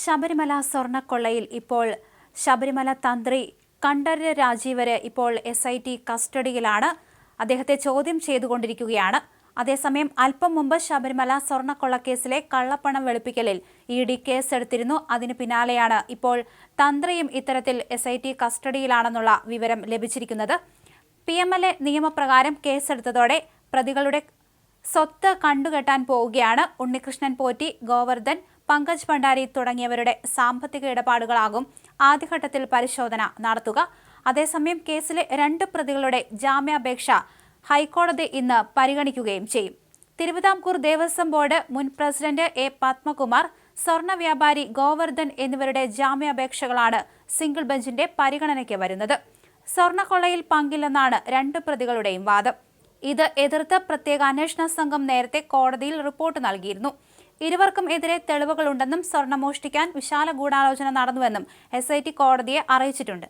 ശബരിമല സ്വർണക്കൊള്ളയിൽ ഇപ്പോൾ ശബരിമല തന്ത്രി കണ്ഠര രാജീവര് ഇപ്പോൾ എസ് ഐ ടി കസ്റ്റഡിയിലാണ്. അദ്ദേഹത്തെ ചോദ്യം ചെയ്തുകൊണ്ടിരിക്കുകയാണ്. അതേസമയം അല്പം മുമ്പ് ശബരിമല സ്വർണക്കൊള്ളക്കേസിലെ കള്ളപ്പണം വെളുപ്പിക്കലിൽ ഇ ഡി കേസെടുത്തിരുന്നു. അതിനു പിന്നാലെയാണ് ഇപ്പോൾ തന്ത്രിയും ഇത്തരത്തിൽ എസ് ഐ ടി കസ്റ്റഡിയിലാണെന്നുള്ള വിവരം ലഭിച്ചിരിക്കുന്നത്. പി എം എൽ എ നിയമപ്രകാരം കേസെടുത്തതോടെ പ്രതികളുടെ സ്വത്ത് കണ്ടുകെട്ടാൻ പോവുകയാണ് ഉണ്ണികൃഷ്ണൻ പോറ്റി ഗോവർദ്ധൻ പങ്കജ് ഭണ്ഡാരി തുടങ്ങിയവരുടെ സാമ്പത്തിക ഇടപാടുകളാകും ആദ്യഘട്ടത്തിൽ പരിശോധന നടത്തുക. അതേസമയം കേസിലെ രണ്ട് പ്രതികളുടെ ജാമ്യാപേക്ഷ ഹൈക്കോടതി ഇന്ന് പരിഗണിക്കുകയും ചെയ്യും. തിരുവിതാംകൂർ ദേവസ്വം ബോർഡ് മുൻ പ്രസിഡന്റ് എ പത്മകുമാർ സ്വർണ വ്യാപാരി ഗോവർദ്ധൻ എന്നിവരുടെ ജാമ്യാപേക്ഷകളാണ് സിംഗിൾ ബെഞ്ചിന്റെ പരിഗണനയ്ക്ക് വരുന്നത്. സ്വർണക്കൊള്ളയിൽ പങ്കില്ലെന്നാണ് രണ്ട് പ്രതികളുടെയും വാദം. ഇത് എതിർത്ത് പ്രത്യേക അന്വേഷണ സംഘം നേരത്തെ കോടതിയിൽ റിപ്പോർട്ട് നൽകിയിരുന്നു. ഇരുവർക്കും എതിരെ തെളിവുകളുണ്ടെന്നും സ്വർണം മോഷ്ടിക്കാൻ വിശാല ഗൂഢാലോചന നടന്നുവെന്നും എസ് കോടതിയെ അറിയിച്ചിട്ടുണ്ട്.